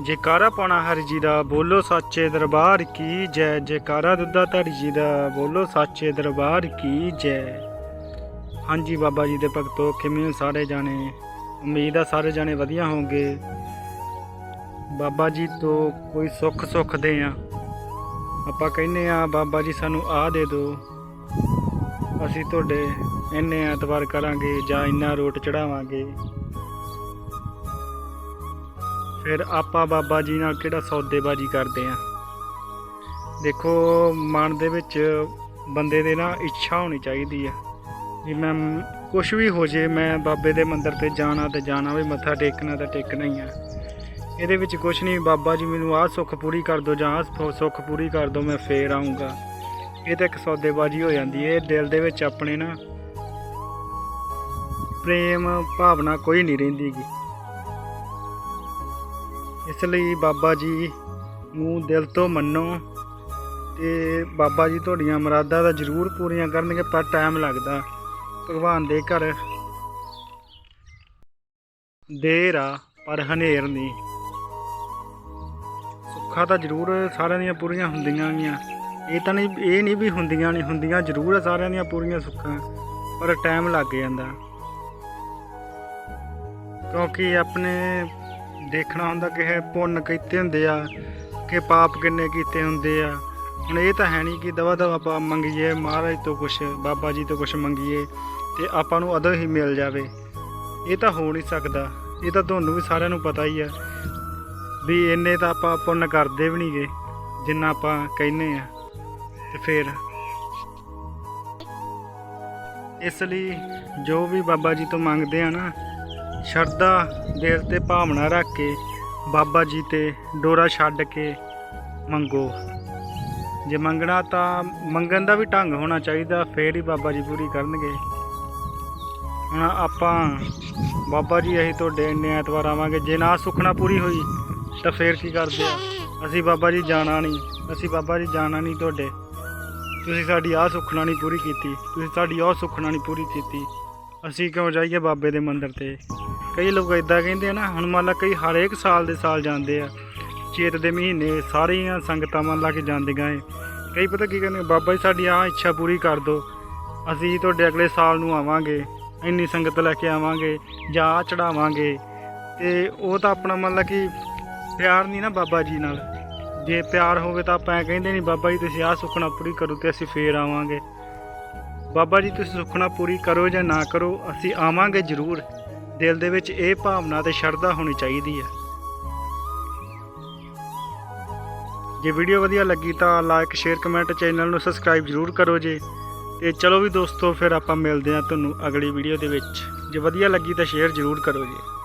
ਜੈਕਾਰਾ ਪਾਉਣਾ ਹਰਿ ਜੀ ਦਾ, ਬੋਲੋ ਸੱਚੇ ਦਰਬਾਰ ਕੀ ਜੈ, ਜੈਕਾਰਾ ਦੁੱਧਾ ਧਾਰੀ ਜੀ ਦਾ, ਬੋਲੋ ਸੱਚੇ ਦਰਬਾਰ ਕੀ ਜੈ। ਹਾਂਜੀ ਬਾਬਾ ਜੀ ਦੇ ਭਗਤੋ, ਕਿਵੇਂ ਹੋ ਸਾਰੇ ਜਾਣੇ? ਉਮੀਦ ਆ ਸਾਰੇ ਜਾਣੇ ਵਧੀਆ ਹੋਵੋਗੇ। ਬਾਬਾ ਜੀ ਤੋਂ ਕੋਈ ਸੁੱਖ ਸੁੱਖਦੇ ਆ। ਆਪਾਂ ਕਹਿੰਨੇ ਆ, ਬਾਬਾ ਜੀ ਸਾਨੂੰ ਆ ਦੇ ਦਿਓ। ਅਸੀਂ ਤੁਹਾਡੇ ਇੰਨੇ ਐਤਵਾਰ ਕਰਾਂਗੇ ਜਾਂ ਇੰਨਾ ਰੋਟ ਚੜਾਵਾਂਗੇ। ਫਿਰ ਆਪਾਂ ਬਾਬਾ ਜੀ ਨਾਲ ਕਿਹੜਾ ਸੌਦੇਬਾਜੀ ਕਰਦੇ ਆ? ਦੇਖੋ, ਮਨ ਦੇ ਵਿੱਚ ਬੰਦੇ ਦੇ ਨਾ ਇੱਛਾ ਹੋਣੀ ਚਾਹੀਦੀ ਆ। ਵੀ ਮੈਂ ਕੁਝ ਵੀ ਹੋ ਜੇ, ਮੈਂ ਬਾਬੇ ਦੇ ਮੰਦਿਰ ਤੇ ਜਾਣਾ ਤੇ ਜਾਣਾ ਵੀ ਮੱਥਾ ਟੇਕਣਾ ਤਾਂ ਟੇਕਣਾ ਹੀ ਆ। ਇਹਦੇ ਵਿੱਚ ਕੁਝ ਨਹੀਂ, ਬਾਬਾ ਜੀ ਮੈਨੂੰ ਆਹ ਸੁੱਖ ਪੂਰੀ ਕਰ ਦਿਓ ਜਾਂ ਆਹ ਸੁੱਖ ਪੂਰੀ ਕਰ ਦਿਓ ਮੈਂ ਫੇਰ ਆਉਂਗਾ ਇਹ ਤਾਂ ਇੱਕ ਸੌਦੇਬਾਜੀ ਹੋ ਜਾਂਦੀ ਹੈ ਇਹ ਦਿਲ ਦੇ ਵਿੱਚ ਆਪਣੇ ਨਾ ਪ੍ਰੇਮ ਭਾਵਨਾ ਕੋਈ ਨਹੀਂ ਰਹਿੰਦੀਗੀ ਇਸ ਲਈ ਬਾਬਾ ਜੀ ਨੂੰ ਦਿਲ ਤੋਂ ਮੰਨੋ ਤੇ ਬਾਬਾ ਜੀ ਤੁਹਾਡੀਆਂ ਮੁਰਾਦਾਂ ਤਾਂ ਜ਼ਰੂਰ ਪੂਰੀਆਂ ਕਰਨਗੇ, ਪਰ ਟਾਈਮ ਲੱਗਦਾ। ਭਗਵਾਨ ਦੇ ਘਰ ਦੇਰ ਆ, ਪਰ ਹਨੇਰ ਨਹੀਂ। ਸੁੱਖਾਂ ਤਾਂ ਜ਼ਰੂਰ ਸਾਰਿਆਂ ਦੀਆਂ ਪੂਰੀਆਂ ਹੁੰਦੀਆਂ ਗੀਆਂ। ਇਹ ਤਾਂ ਨਹੀਂ, ਇਹ ਨਹੀਂ ਵੀ ਹੁੰਦੀਆਂ ਨਹੀਂ, ਹੁੰਦੀਆਂ ਜ਼ਰੂਰ ਸਾਰਿਆਂ ਦੀਆਂ ਪੂਰੀਆਂ ਸੁੱਖਾਂ, ਪਰ ਟਾਈਮ ਲੱਗ ਜਾਂਦਾ। ਕਿਉਂਕਿ ਆਪਣੇ ਦੇਖਣਾ ਹੁੰਦਾ ਕਿ ਇਹ ਪੁੰਨ ਕੀਤੇ ਹੁੰਦੇ ਆ, ਕਿ ਪਾਪ ਕਿੰਨੇ ਕੀਤੇ ਹੁੰਦੇ ਆ। ਹੁਣ ਇਹ ਤਾਂ ਹੈ ਨਹੀਂ ਕਿ ਦਵਾ ਦਵਾ ਆਪਾਂ ਮੰਗੀਏ, ਮਹਾਰਾਜ ਤੋਂ ਕੁਛ, ਬਾਬਾ ਜੀ ਤੋਂ ਕੁਛ ਮੰਗੀਏ, ਤੇ ਆਪਾਂ ਨੂੰ ਉਦੋਂ ਹੀ ਮਿਲ ਜਾਵੇ। ਇਹ ਤਾਂ ਹੋ ਨਹੀਂ ਸਕਦਾ। ਇਹ ਤਾਂ ਤੁਹਾਨੂੰ ਵੀ ਸਾਰਿਆਂ ਨੂੰ ਪਤਾ ਹੀ ਆ ਵੀ ਇੰਨੇ ਤਾਂ ਆਪਾਂ ਪੁੰਨ ਕਰਦੇ ਵੀ ਨਹੀਂਗੇ, ਜਿੰਨਾ ਆਪਾਂ ਕਹਿੰਨੇ ਆ। ਤੇ ਫਿਰ ਇਸ ਲਈ ਜੋ ਵੀ ਬਾਬਾ ਜੀ ਤੋਂ ਮੰਗਦੇ ਆ ਨਾ ਸ਼ਰਧਾ, ਦਿਲ ਤੇ ਭਾਵਨਾ ਰੱਖ ਕੇ ਬਾਬਾ ਜੀ ਤੇ ਡੋਰਾ ਛੱਡ ਕੇ ਮੰਗੋ। ਜੇ ਮੰਗਣਾ ਤਾਂ ਮੰਗਣ ਦਾ ਵੀ ਢੰਗ ਹੋਣਾ ਚਾਹੀਦਾ, ਫੇਰ ਹੀ ਬਾਬਾ ਜੀ ਪੂਰੀ ਕਰਨਗੇ। ਹੁਣ ਆਪਾਂ ਬਾਬਾ ਜੀ ਅਸੀਂ ਤੁਹਾਡੇ ਇੰਨੇ ਐਤਵਾਰ ਆਵਾਂਗੇ, ਜੇ ਨਾ ਸੁਖਣਾ ਪੂਰੀ ਹੋਈ, ਤਾਂ ਫੇਰ ਕੀ ਕਰਦੇ ਆ? ਅਸੀਂ ਬਾਬਾ ਜੀ ਜਾਣਾ ਨਹੀਂ, ਅਸੀਂ ਬਾਬਾ ਜੀ ਜਾਣਾ ਨਹੀਂ ਤੁਹਾਡੇ। ਤੁਸੀਂ ਸਾਡੀ ਆਹ ਸੁਖਣਾ ਨਹੀਂ ਪੂਰੀ ਕੀਤੀ, ਤੁਸੀਂ ਸਾਡੀ ਉਹ ਸੁਖਣਾ ਨਹੀਂ ਪੂਰੀ ਕੀਤੀ। ਅਸੀਂ ਕਿਉਂ ਜਾਈਏ ਬਾਬੇ ਦੇ ਮੰਦਿਰ ਤੇ? ਕਈ ਲੋਕ ਇਦਾਂ ਕਹਿੰਦੇ ਆ ਨਾ, ਹੁਣ ਮੰਨ ਲਾ ਕਈ ਹਰੇਕ ਸਾਲ ਦੇ ਸਾਲ ਜਾਂਦੇ ਆ, ਚੇਤ ਦੇ ਮਹੀਨੇ ਸਾਰੀਆਂ ਸੰਗਤਾਂ ਮੰਨ ਲਾ ਕੇ ਜਾਂਦੀਆਂ ਏ। ਕਈ ਪਤਾ ਕੀ ਕਹਿੰਦੇ ਬਾਬਾ ਜੀ ਸਾਡੀ ਆਹ ਇੱਛਾ ਪੂਰੀ ਕਰ ਦਿਓ ਅਸੀਂ ਤੁਹਾਡੇ ਅਗਲੇ ਸਾਲ ਨੂੰ ਆਵਾਂਗੇ, ਇੰਨੀ ਸੰਗਤ ਲੈ ਕੇ ਆਵਾਂਗੇ, ਜਾਂ ਆਹ ਚੜਾਵਾਂਗੇ ਤੇ ਉਹ ਤਾਂ ਆਪਣਾ ਮੰਨ ਲਾ ਕਿ ਪਿਆਰ ਨਹੀਂ ਨਾ ਬਾਬਾ ਜੀ ਨਾਲ। ਜੇ ਪਿਆਰ ਹੋਵੇ ਤਾਂ ਆਪਾਂ ਐਂ ਕਹਿੰਦੇ ਨਹੀਂ ਬਾਬਾ ਜੀ ਤੁਸੀਂ ਆਹ ਸੁਖਣਾ ਪੂਰੀ ਕਰੋ ਤੇ ਅਸੀਂ ਫੇਰ ਆਵਾਂਗੇ। ਬਾਬਾ ਜੀ ਤੁਸੀਂ ਸੁਖਣਾ ਪੂਰੀ ਕਰੋ ਜਾਂ ਨਾ ਕਰੋ, ਅਸੀਂ ਆਵਾਂਗੇ ਜ਼ਰੂਰ। ਦਿਲ ਦੇ ਵਿੱਚ ਇਹ ਭਾਵਨਾ ਤੇ ਸ਼ਰਧਾ ਹੋਣੀ ਚਾਹੀਦੀ ਹੈ। ਜੇ ਵੀਡੀਓ ਵਧੀਆ ਲੱਗੀ ਤਾਂ ਲਾਈਕ ਸ਼ੇਅਰ ਕਮੈਂਟ ਚੈਨਲ ਨੂੰ ਸਬਸਕ੍ਰਾਈਬ ਜ਼ਰੂਰ ਕਰੋ ਜੇ। ਤੇ ਚਲੋ ਵੀ ਦੋਸਤੋ, ਫਿਰ ਆਪਾਂ ਮਿਲਦੇ ਹਾਂ ਤੁਹਾਨੂੰ ਅਗਲੀ ਵੀਡੀਓ ਦੇ ਵਿੱਚ। ਜੇ ਵਧੀਆ ਲੱਗੀ ਤਾਂ ਸ਼ੇਅਰ ਜ਼ਰੂਰ ਕਰੋ ਜੀ।